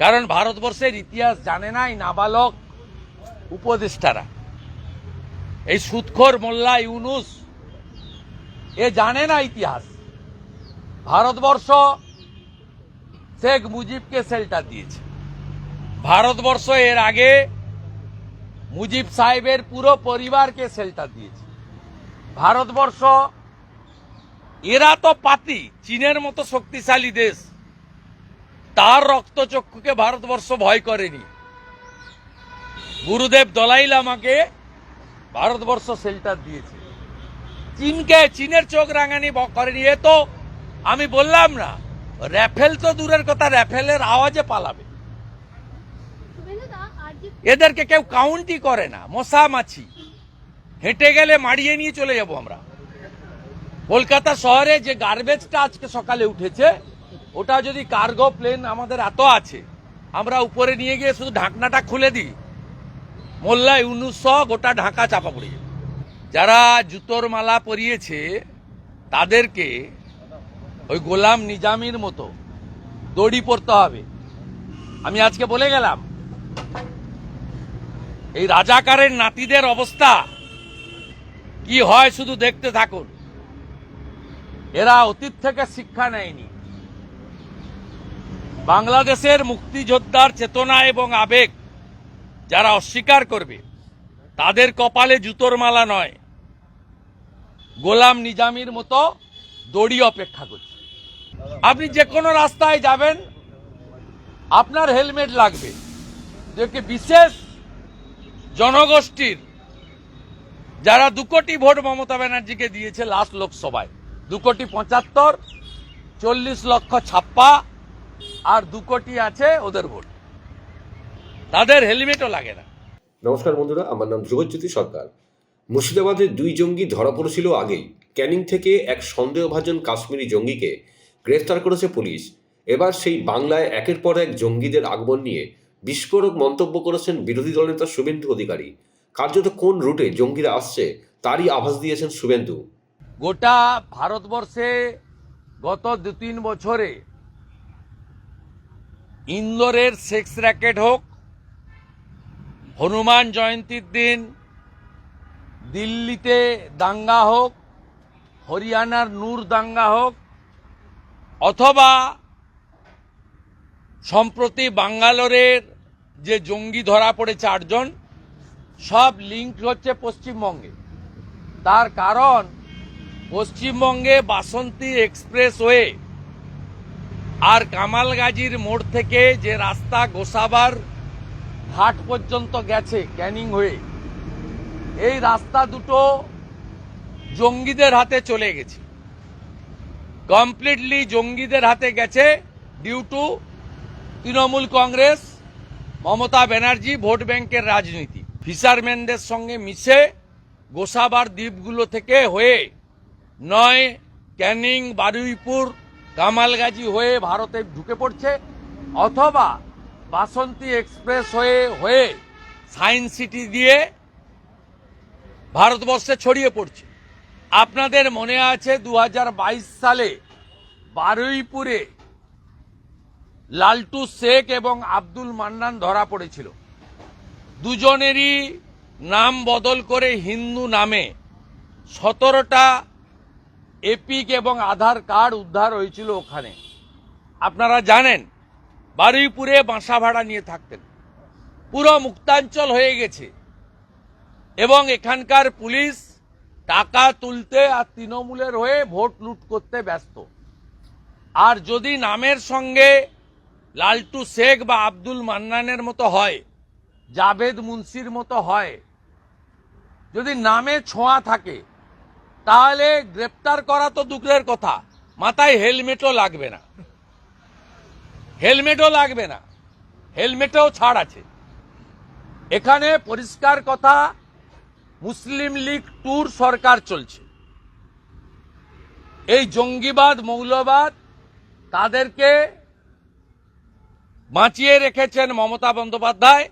কারণ ভারতবর্ষের ইতিহাস জানে নাই নাবালক উপদেষ্টারা। এই সুৎখর মোল্লা ইউনুস, এ জানে না ইতিহাস। ভারতবর্ষ শেখ মুজিবকে শেল্টার দিয়েছে। ভারতবর্ষ এর আগে মুজিব সাহেবের পুরো পরিবারকে শেল্টার দিয়েছে। ভারতবর্ষ, এরা তো পাতি, চীনের মতো শক্তিশালী দেশ। তার রক্তচক্ষুকে ভারতবর্ষ ভয় করেনি। গুরুদেব দলাই লামাকে ভারতবর্ষ শেল্টার দিয়েছে। চীনকে, চীনের চোখ রাঙানি করেনি। এ তো আমি বললাম না, র্যাফেল তো দূরের কথা, র্যাফেলের আওয়াজে পালাবে। এদেরকে কেউ কাউন্টই করে না মশা মাছি হেঁটে গেলে মাড়িয়ে নিয়ে চলে যাব আমরা। কলকাতা শহরে যে গার্বেজটা আজকে সকালে উঠেছে ওটা যদি কার্গো প্লেন আমাদের এত আছে, আমরা উপরে নিয়ে গিয়ে শুধু ঢাকনাটা খুলে দিই, মোল্লা ইউনুস গোটা ঢাকা চাপা পড়ে যাবে। যারা জুতোর মালা পরিয়েছে, তাদেরকে ওই গোলাম নিজামির মতো দড়ি পড়তে হবে। আমি আজকে বলে গেলাম, এই রাজাকারের নাতিদের অবস্থা কি হয় শুধু দেখতে থাকুন। এরা অতীত থেকে শিক্ষা নেয়নি। বাংলাদেশের মুক্তিযোদ্ধার চেতনা এবং আবেগ যারা অস্বীকার করবে, তাদের কপালে জুতোর মালা নয়। গোলাম নিজামির মতো দড়ি অপেক্ষা করছে। আপনি যে কোনো রাস্তায় যাবেন, আপনার হেলমেট লাগবে। যে বিশেষ জনগোষ্ঠীর যারা দু কোটি ভোট মমতা ব্যানার্জিকে দিয়েছে লাস্ট লোকসভায়, দু কোটি পঁচাত্তর, চল্লিশ লক্ষ ছাপ্পা আর দু কোটি আছে ওদের ভোট। তাদের হেলমেটও লাগে না। নমস্কার বন্ধুরা আমার নাম ধ্রুবজ্যোতি সরকার। মুর্শিদাবাদে দুই জঙ্গি ধরা পড়েছিল আগেই। ক্যানিং থেকে এক সন্দেহভাজন কাশ্মীরি জঙ্গিকে গ্রেফতার করেছে পুলিশ। এবার সেই বাংলায় একের পর এক জঙ্গিদের আগমন নিয়ে বিস্ফোরক মন্তব্য করেছেন বিরোধী দলনেতা শুভেন্দু অধিকারী। কার্যত কোন রুটে জঙ্গিরা আসছে তারই আভাস দিয়েছেন শুভেন্দু। গোটা ভারতবর্ষে গত দু তিন বছরে ইন্দোরের সেক্স র্যাকেট হোক, হনুমান জয়ন্তীর দিন, দিল্লিতে দাঙ্গা হোক, হরিয়ানার নূর দাঙ্গা হোক, অথবা সম্প্রতি বাঙ্গালোরের যে জঙ্গি ধরা পড়েছে আটজন, সব লিঙ্ক হচ্ছে পশ্চিমবঙ্গে। তার কারণ, পশ্চিমবঙ্গে বাসন্তী এক্সপ্রেসওয়ে আর কামালগাজির মোড় থেকে যে রাস্তা গোসাবার ঘাট পর্যন্ত গেছে ক্যানিং হয়ে, এই রাস্তা দুটো জঙ্গিদের হাতে চলে গেছে। কমপ্লিটলি জঙ্গিদের হাতে গেছে due to Trinamool Congress, Mamata Banerjee, vote ব্যাংকের রাজনীতি। ফিশারম্যানদের সঙ্গে মিশে গোসাবার দ্বীপগুলো থেকে হয়ে নয় ক্যানিং, বারুইপুর কামালগাজি হয়ে ভারতে ঢুকে পড়ছে, অথবা বাসন্তী এক্সপ্রেস হয়ে হয়ে সায়েন্স সিটি দিয়ে ভারতবর্ষে ছড়িয়ে পড়ছে। আপনাদের মনে আছে দু হাজার বাইশ সালে বারুইপুরে লালটু শেখ এবং আব্দুল মান্নান ধরা পড়েছিল। দুজনেরই নাম বদল করে হিন্দু নামে সতেরোটা এপিক এবং আধার কার্ড উদ্ধার হয়েছিল ওখানে। আপনারা জানেন, বারুইপুরে বাসা ভাড়া নিয়ে থাকতেন। পুরো মুক্তাঞ্চল হয়ে গেছে। এবং এখানকার পুলিশ টাকা তুলতে আর তৃণমূলের হয়ে ভোট লুট করতে ব্যস্ত। আর যদি নামের সঙ্গে লালটু শেখ বা আব্দুল মান্নানের মতো হয়, জাভেদ মুন্সির মতো হয়, যদি নামে ছোঁয়া থাকে তাহলে গ্রেপ্তার করা তো দূরের কথা। মাথায় হেলমেটও লাগবে না। হেলমেটও লাগবে না। হেলমেটেও ছাড় আছে। এখানে পরিষ্কার কথা, মুসলিম লীগ ট্যুর সরকার চলছে। এই জঙ্গিবাদ, মৌলবাদ তাদেরকে বাঁচিয়ে রেখেছেন মমতা বন্দ্যোপাধ্যায়।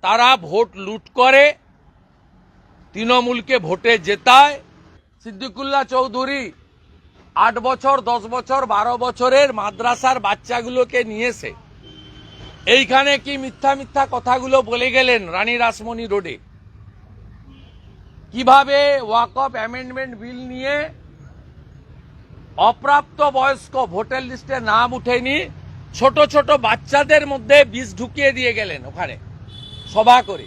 তারা ভোট লুট করে, তৃণমূলকে ভোটে জেতায়। সিদ্দিকুল্লাহ চৌধুরী আট বছর, দশ বছর, বারো বছরের মাদ্রাসার বাচ্চাগুলোকে নিয়েছে। এইখানে কি মিথ্যা মিথ্যা কথাগুলো বলে গেলেন রানী রাসমণি রোডে? কীভাবে ওয়াকফ অ্যামেন্ডমেন্ট বিল নিয়ে অপ্রাপ্ত বয়স্ক ভোটার লিস্টে নাম উঠেনি, ছোট ছোট বাচ্চাদের মধ্যে বিষ ঢুকিয়ে দিয়ে গেলেন ওখানে সভা করে।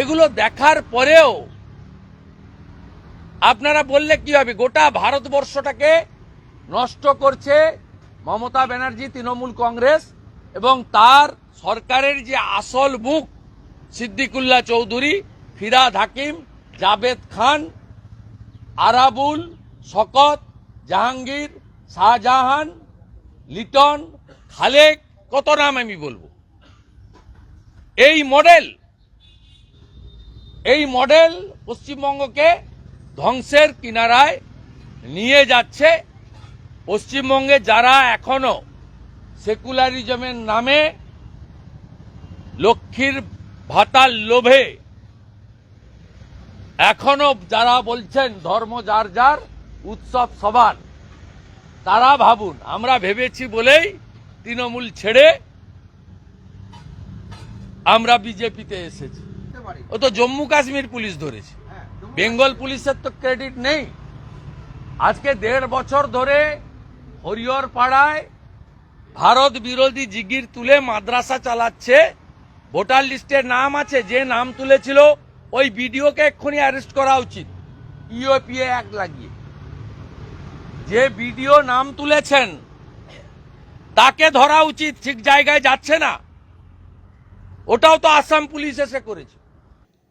এগুলো দেখার পরেও আপনারা বললে কি হবে? গোটা ভারতবর্ষটাকে নষ্ট করছে মমতা ব্যানার্জি, তৃণমূল কংগ্রেস এবং তার সরকারের যে আসল মুখ সিদ্দিকুল্লা চৌধুরী, ফিরাদ হাকিম জাভেদ খান, আরাবুল, শকত, জাহাঙ্গীর, শাহজাহান, লিটন, খালেক, কত নাম আমি বলব? এই মডেল এই মডেল পশ্চিমবঙ্গকে ধ্বংসের কিনারায় নিয়ে যাচ্ছে পশ্চিমবঙ্গে যারা এখনও সেকুলারিজমের নামে লক্ষ্মীর ভাতার লোভে এখনও যারা বলছেন ধর্ম যার যার, উৎসব সবার, তারা ভাবুন, আমরা ভেবেছি বলেই তৃণমূল ছেড়ে আমরা বিজেপিতে এসেছি। ও তো জম্মু কাশ্মীর পুলিশ ধরেছে। বেঙ্গল পুলিশের তো ক্রেডিট নেই। আজকে দেড় বছর ধরে হরিহর পাড়ায় ভারত বিরোধী জিগির তুলে মাদ্রাসা চালাচ্ছে। ভোটার লিস্টের নাম আছে, যে নাম তুলেছিল, ওই বিডিওকে এক্ষুনি অ্যারেস্ট করা উচিত। ইউএপিএ এক লাগিয়ে। যে বিডিও নাম তুলেছেন, তাকে ধরা উচিত, ঠিক জায়গায় যাচ্ছে না। ওটাও তো আসাম পুলিশ এসে করেছে।